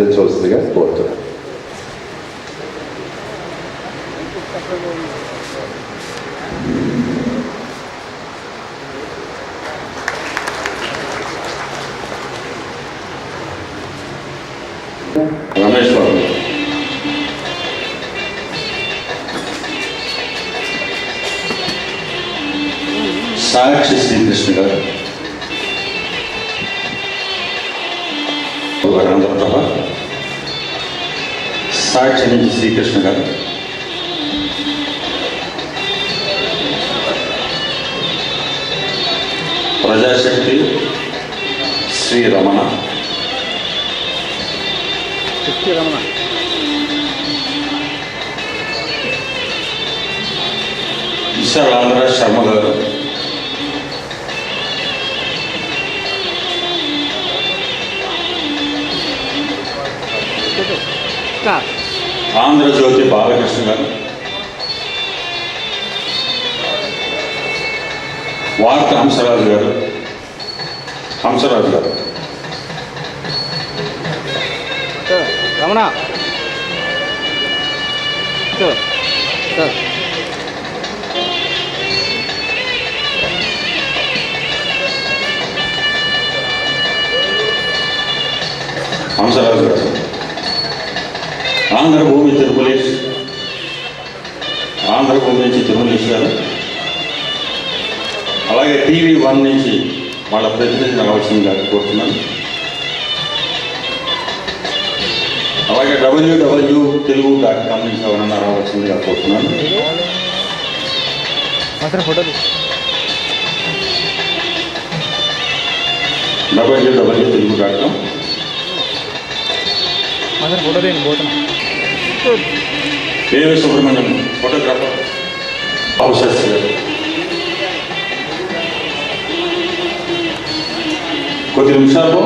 అందించవలసిందిగా కోరుతున్నాను రమేష్ బాబు సాక్షి శ్రీకృష్ణ గారు ఆంధ్రప్రభ సాక్షి నుంచి శ్రీకృష్ణ గారు ప్రజాశక్తి శ్రీ రమణ శక్తి రమణ విశాల్ ఆంధ్ర శర్మ గారు స్టార్ ఆంధ్రజ్యోతి బాలకృష్ణ గారు వార్త హంసరాజు గారు హంసరాజు గారు రమణ సార్ సార్ హంసరాజు గారు ఆంధ్రభూమి తిరుమలేష్ ఆంధ్రభూమి నుంచి తిరుమలేష్ గారు. అలాగే టీవీ వన్ నుంచి వాళ్ళ ప్రతినిధి రావాల్సిందిగా కోరుతున్నాను. అలాగే డబ్ల్యూడబ్ల్యూ తెలుగు డాట్ కామ్ నుంచి ఎవరన్నా రావాల్సిందిగా కోరుతున్నాను. WWW Telugu dot com. Photo పోతున్నా దేవి సుబ్రహ్మణ్యం ఫోటోగ్రాఫర్ బాబుశాస్త్రి గారు కొద్ది నిమిషాల్లో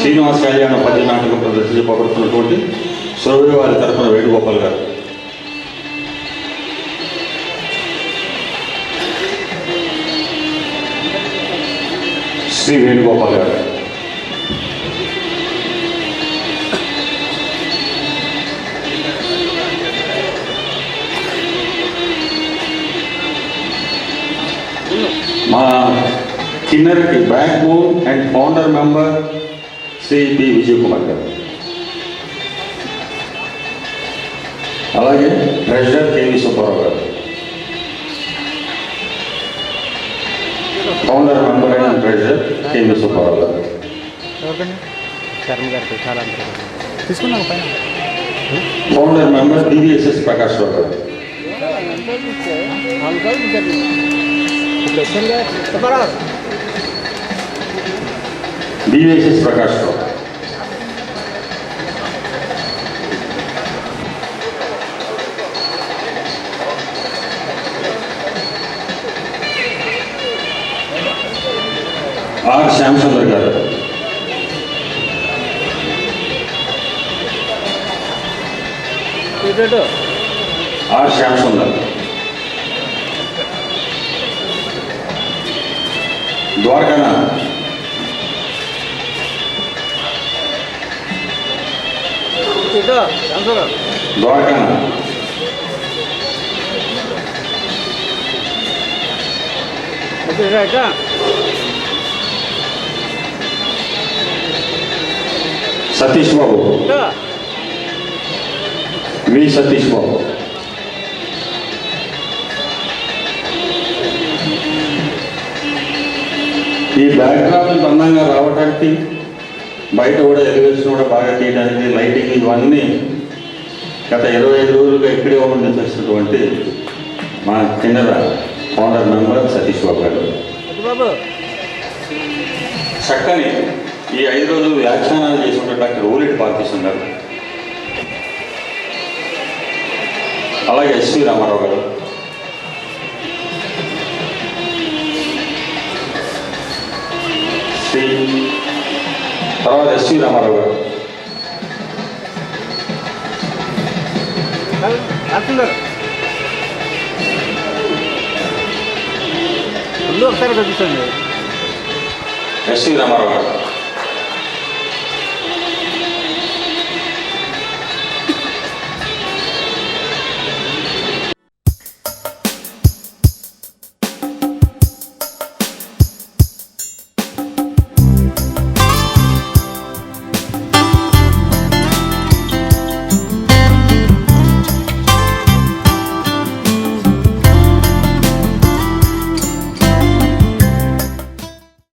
శ్రీనివాస కళ్యాణ పద్య నాటకం ప్రదర్శించబడుతున్నటువంటి సురభి వారి తరఫున వేణుగోపాల్ గారు. శ్రీ వేణుగోపాల్ గారు. కిన్నెరటి backbone and founder member Shri P Vijay Kumar గారు అలాగే ట్రెజరర్ కేవీ సుబ్బారావు గారు founder member and treasurer KV Subbarao గారు ఎవరికండి శర్మ గారికి చాలా అందరూ తీసుకున్నాను పైన founder member DVSS Prakash Rao గారు ఇప్పుడు వచ్చిందే Subbarao DVSS Prakash Rao R Shyamachandra garu R Shyamasundar Dwarakanath ఇటు సతీష్ బాబు. వి సతీష్ బాబు. ఈ బ్యాక్డ్రాప్ అందంగా రావడానికి బయట కూడా ఎలివేషన్ కూడా బాగా తీయడానికి లైటింగ్ ఇవన్నీ గత ఇరవై ఐదు రోజులుగా ఇక్కడే ఉండి చేసినటువంటి మా కింద ఫౌండర్ మెంబర్ సతీష్ బాబు గారు. చక్కని ఈ ఐదు రోజులు వ్యాఖ్యానాలు చేసిన డాక్టర్ ఓలిటి పార్టీషన్ గారు. అలాగే ఎస్వి రామారావు గారు. శ్రీ తర్వాత ఎస్వి రామారావు గారు రాస్తున్నారు ముందు ఒకసారి చూపించండి ఎస్వి రామారావు గారు